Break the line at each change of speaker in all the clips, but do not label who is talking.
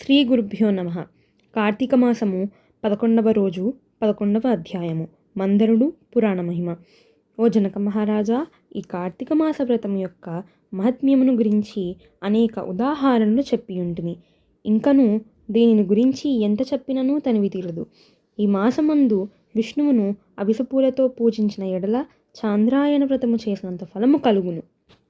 శ్రీ గురుభ్యో నమ. కార్తీక మాసము పదకొండవ రోజు పదకొండవ అధ్యాయము. మందరుడు పురాణ మహిమ. ఓ జనక మహారాజా ఈ కార్తీక మాస వ్రతం యొక్క మహాత్మ్యమును గురించి అనేక ఉదాహరణలు చెప్పి ఉంటిని ఇంకను దీనిని గురించి ఎంత చెప్పినను తనివి తీరదు. ఈ మాసమందు విష్ణువును అవిసపూలతో పూజించిన ఎడల చాంద్రాయణ వ్రతము చేసినంత ఫలము కలుగును.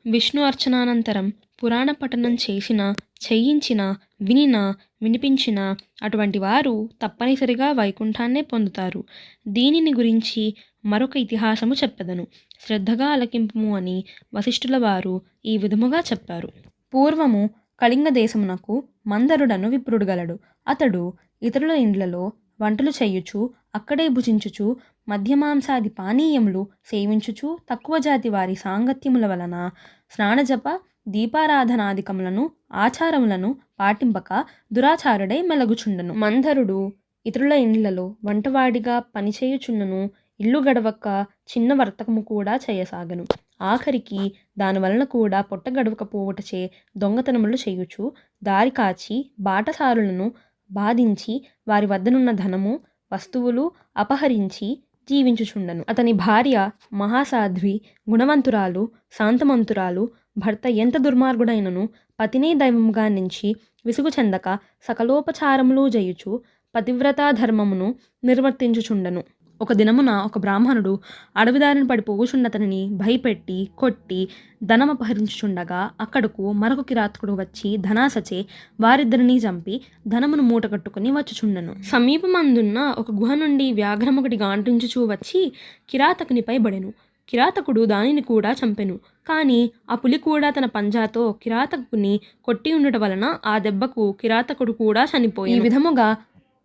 విష్ణు అర్చనానంతరం పురాణ పఠనం చేసిన చేయించిన వినిన వినిపించిన అటువంటి వారు తప్పనిసరిగా వైకుంఠాన్నే పొందుతారు. దీనిని గురించి మరొక ఇతిహాసము చెప్పదను. శ్రద్ధగా అలకింపుము అని వశిష్ఠుల వారు ఈ విధముగా చెప్పారు. పూర్వము కళింగ దేశమునకు మందరుడను విప్రుడు గలడు అతడు ఇతరుల ఇండ్లలో వంటలు చేయుచు అక్కడే భుజించుచు మద్యమాంసాది పానీయములు సేవించుచు తక్కువ జాతి వారి సాంగత్యముల వలన స్నానజప దీపారాధనాదికములను ఆచారములను పాటింపక దురాచారుడై మెలగుచుండను. మందరుడు ఇతరుల ఇండ్లలో వంటవాడిగా పనిచేయుచున్నను ఇల్లు గడవక చిన్న వర్తకము కూడా చేయసాగను. ఆఖరికి దాని వలన కూడా పొట్ట గడవకపోవటచే దొంగతనములు చేయుచు దారి కాచి బాటసారులను బాధించి వారి వద్దనున్న ధనము వస్తువులు అపహరించి జీవించుచుండను. అతని భార్య మహాసాధ్వి గుణవంతురాలు శాంతమంతురాలు భర్త ఎంత దుర్మార్గుడైనను పతినే దైవముగా నుంచి విసుగు చెందక సకలోపచారములు జయుచు పతివ్రతా ధర్మమును నిర్వర్తించుచుండను. ఒక దినమున ఒక బ్రాహ్మణుడు అడవిదారిన పడిపోవుచుండతనిని భయపెట్టి కొట్టి ధనమపహరించుచుండగా అక్కడకు మరొక కిరాతకుడు వచ్చి ధనాసచే వారిద్దరిని చంపి ధనమును మూటగట్టుకుని వచ్చుచుండను. సమీపమందున్న ఒక గుహ నుండి వ్యాఘ్రమొకటి గాంటించుచూ వచ్చి కిరాతకునిపై బడెను. కిరాతకుడు దానిని కూడా చంపెను. కానీ ఆ పులి కూడా తన పంజాతో కిరాతకుని కొట్టి ఉండటం వలన ఆ దెబ్బకు కిరాతకుడు కూడా చనిపోయి ఈ విధముగా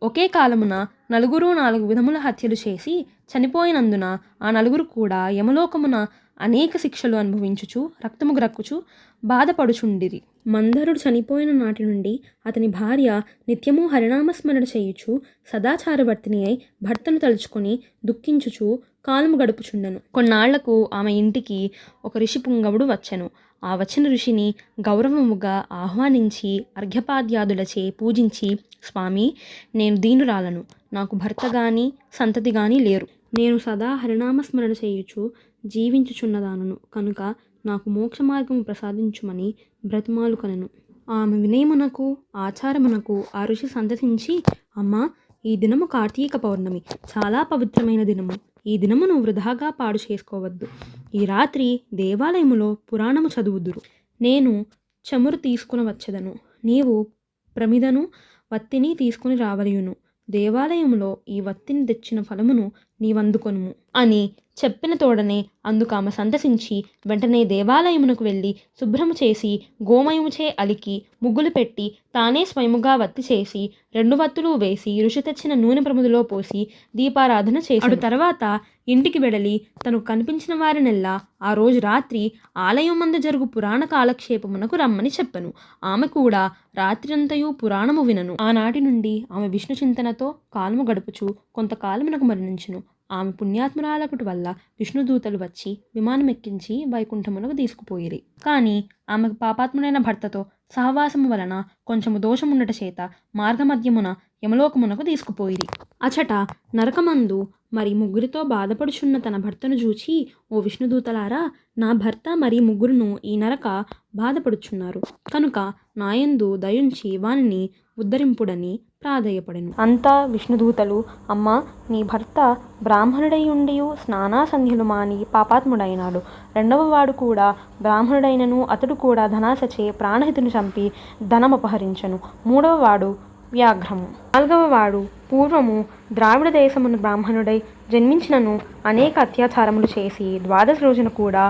ఒకే కాలమున నలుగురు నాలుగు విధముల హత్యలు చేసి చనిపోయినందున ఆ నలుగురు కూడా యమలోకమున అనేక శిక్షలు అనుభవించుచు రక్తము గ్రక్కుచు బాధపడుచుండిరి. మందరుడు చనిపోయిన నాటి నుండి అతని భార్య నిత్యము హరినామస్మరణ చేయుచు సదాచారవర్తిని అయి భర్తను తలుచుకొని దుఃఖించుచు కాలము గడుపుచుండెను. కొన్నాళ్ళకు ఆమె ఇంటికి ఒక ఋషి పుంగవుడు వచ్చెను. ఆ వచ్చిన ఋషిని గౌరవముగా ఆహ్వానించి అర్ఘ్యపాద్యాదులచే పూజించి స్వామి నేను దీనురాలను. నాకు భర్త గాని సంతతి గాని లేరు. నేను సదా హరినామస్మరణ చేయుచు జీవించుచున్నదానను. కనుక నాకు మోక్ష మార్గము ప్రసాదించుమని బ్రతిమాలు కనెను ఆమె వినయమునకు ఆచారమునకు ఆ ఋషి సంతతించి అమ్మా ఈ దినము కార్తీక పౌర్ణమి. చాలా పవిత్రమైన దినము. ఈ దినమును వృధాగా పాడు చేసుకోవద్దు. ఈ రాత్రి దేవాలయములో పురాణము చదువుదురు. నేను చమురు తీసుకుని వచ్చదను. నీవు ప్రమిదను వత్తిని తీసుకుని రావలయును. దేవాలయములో ఈ వత్తిని తెచ్చిన ఫలమును నీవందుకొనుము అని చెప్పిన తోడనే అందుకు ఆమె సంతసించి వెంటనే దేవాలయమునకు వెళ్ళి శుభ్రము చేసి గోమయముచే అలికి ముగ్గులు పెట్టి తానే స్వయముగా వత్తి చేసి రెండు వత్తులు వేసి ఋషి తెచ్చిన నూనె ప్రముదిలో పోసి దీపారాధన చేసాడు తర్వాత ఇంటికి వెడలి తను కనిపించిన వారినెల్లా ఆ రోజు రాత్రి ఆలయం మందు జరుగు పురాణ కాలక్షేపమునకు రమ్మని చెప్పను. ఆమె కూడా రాత్రంతయు పురాణము వినను. ఆనాటి నుండి ఆమె విష్ణు చింతనతో కాలము గడుపుచు కొంతకాలమునకు మరణించును. ఆమె పుణ్యాత్మురాలకుటి వల్ల విష్ణుదూతలు వచ్చి విమానం ఎక్కించి వైకుంఠమునకు తీసుకుపోయిరి. కానీ ఆమెకు పాపాత్ముడైన భర్తతో సహవాసము వలన కొంచెము దోషముండట చేత మార్గమధ్యమున యమలోకమునకు తీసుకుపోయింది అచట నరకమందు మరి ముగ్గురితో బాధపడుచున్న తన భర్తను చూచి ఓ విష్ణుదూతలారా నా భర్త మరి ముగ్గురును ఈ నరక బాధపడుచున్నారు. కనుక నాయందు దయుంచి వానిని ఉద్ధరింపుడని ప్రాధేయపడెను. అంతా విష్ణుదూతలు అమ్మ నీ భర్త బ్రాహ్మణుడై ఉండి స్నానాసంధ్యులు మాని పాపాత్ముడైనాడు. రెండవ వాడు కూడా బ్రాహ్మణుడైనను అతడు కూడా ధనాశచే ప్రాణహితుని చంపి ధనమపహరించను. మూడవ వాడు వ్యాఘ్రము. నాలుగవ వాడు పూర్వము ద్రావిడ దేశమును బ్రాహ్మణుడై జన్మించినను అనేక అత్యాచారములు చేసి ద్వాదశ రోజున కూడా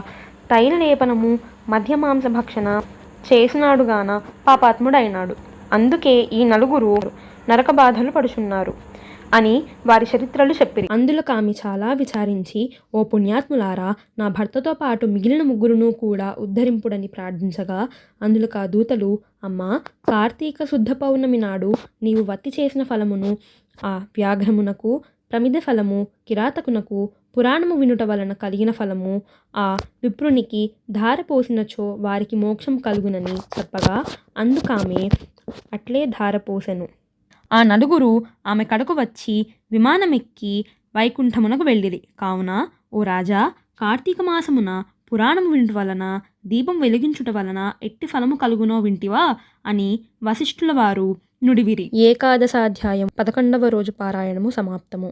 తైల లేపనము మధ్యమాంస భక్షణ చేసినాడుగాన పాపాత్ముడైనాడు. అందుకే ఈ నలుగురు నరక బాధలు పడుచున్నారు. అని వారి చరిత్రలు చెప్పిరి. అందులో ఆమె చాలా విచారించి ఓ పుణ్యాత్ములారా నా భర్తతో పాటు మిగిలిన ముగ్గురును కూడా ఉద్ధరింపుడని ప్రార్థించగా అందులో ఆ దూతలు అమ్మా కార్తీక శుద్ధ పౌర్ణమి నాడు నీవు వత్తి చేసిన ఫలమును ఆ వ్యాఘ్రమునకు ప్రమిద ఫలము కిరాతకునకు పురాణము వినుట వలన కలిగిన ఫలము ఆ విప్రునికి ధార పోసినచో వారికి మోక్షం కలుగునని చెప్పగా అందుకామె అట్లే ధారపోసెను ఆ నలుగురు ఆమె కడకు వచ్చి విమానమెక్కి వైకుంఠమునకు వెళ్ళిరి. కావున ఓ రాజా కార్తీక మాసమున పురాణము వింటి వలన దీపం వెలిగించుట వలన ఎట్టి ఫలము కలుగునో వింటివా? అని వశిష్ఠుల వారు నుడివిరి. ఏకాదశాధ్యాయం పదకొండవ రోజు పారాయణము సమాప్తము.